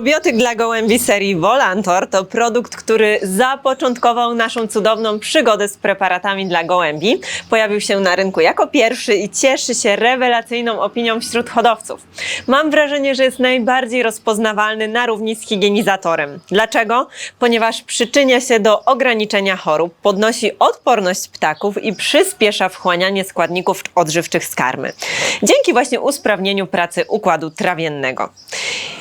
Probiotyk dla gołębi serii Volantor to produkt, który zapoczątkował naszą cudowną przygodę z preparatami dla gołębi. Pojawił się na rynku jako pierwszy i cieszy się rewelacyjną opinią wśród hodowców. Mam wrażenie, że jest najbardziej rozpoznawalny na równi z higienizatorem. Dlaczego? Ponieważ przyczynia się do ograniczenia chorób, podnosi odporność ptaków i przyspiesza wchłanianie składników odżywczych z karmy. Dzięki właśnie usprawnieniu pracy układu trawiennego.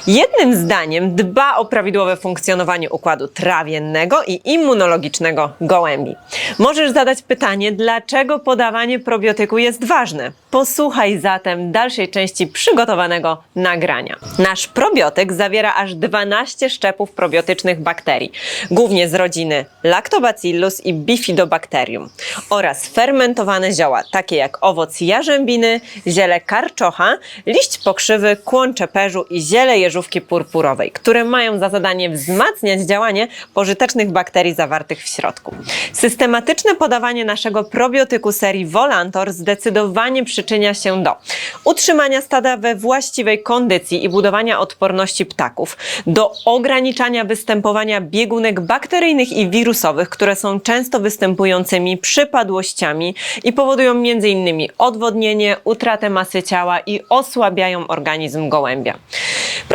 Jednym zdaniem dba o prawidłowe funkcjonowanie układu trawiennego i immunologicznego gołębi. Możesz zadać pytanie, dlaczego podawanie probiotyku jest ważne? Posłuchaj zatem dalszej części przygotowanego nagrania. Nasz probiotyk zawiera aż 12 szczepów probiotycznych bakterii, głównie z rodziny Lactobacillus i Bifidobacterium oraz fermentowane zioła, takie jak owoc jarzębiny, ziele karczocha, liść pokrzywy, kłon czeperzu i ziele jeżówki purpurowej, które mają za zadanie wzmacniać działanie pożytecznych bakterii zawartych w środku. Systematyczne podawanie naszego probiotyku serii Volantor zdecydowanie przyczynia się do utrzymania stada we właściwej kondycji i budowania odporności ptaków, do ograniczania występowania biegunek bakteryjnych i wirusowych, które są często występującymi przypadłościami i powodują m.in. odwodnienie, utratę masy ciała i osłabiają organizm gołębia.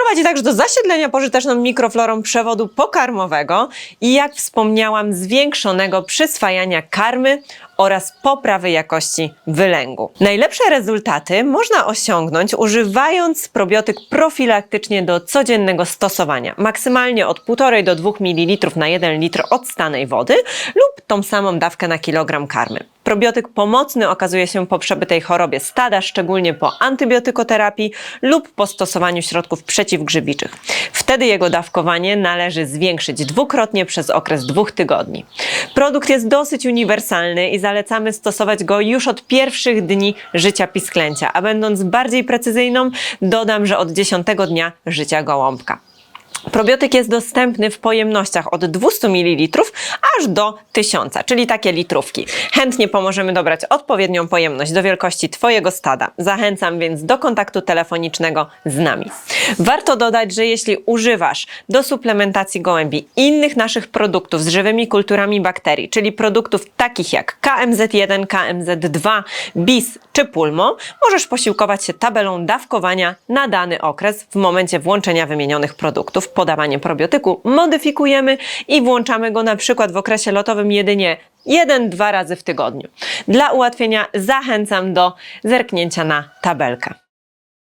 Prowadzi także do zasiedlenia pożyteczną mikroflorą przewodu pokarmowego i jak wspomniałam, zwiększonego przyswajania karmy oraz poprawy jakości wylęgu. Najlepsze rezultaty można osiągnąć używając probiotyk profilaktycznie do codziennego stosowania, maksymalnie od 1,5 do 2 ml na 1 litr odstanej wody lub tą samą dawkę na kilogram karmy. Probiotyk pomocny okazuje się po przebytej chorobie stada, szczególnie po antybiotykoterapii lub po stosowaniu środków przeciwgrzybiczych. Wtedy jego dawkowanie należy zwiększyć dwukrotnie przez okres dwóch tygodni. Produkt jest dosyć uniwersalny i zalecamy stosować go już od pierwszych dni życia pisklęcia, a będąc bardziej precyzyjną, dodam, że od 10 dnia życia gołąbka. Probiotyk jest dostępny w pojemnościach od 200 ml aż do 1000, czyli takie litrówki. Chętnie pomożemy dobrać odpowiednią pojemność do wielkości Twojego stada. Zachęcam więc do kontaktu telefonicznego z nami. Warto dodać, że jeśli używasz do suplementacji gołębi innych naszych produktów z żywymi kulturami bakterii, czyli produktów takich jak KMZ1, KMZ2, BIS czy Pulmo, możesz posiłkować się tabelą dawkowania na dany okres w momencie włączenia wymienionych produktów. Podawanie probiotyku modyfikujemy i włączamy go na przykład w okresie lotowym jedynie jeden, dwa razy w tygodniu. Dla ułatwienia zachęcam do zerknięcia na tabelkę.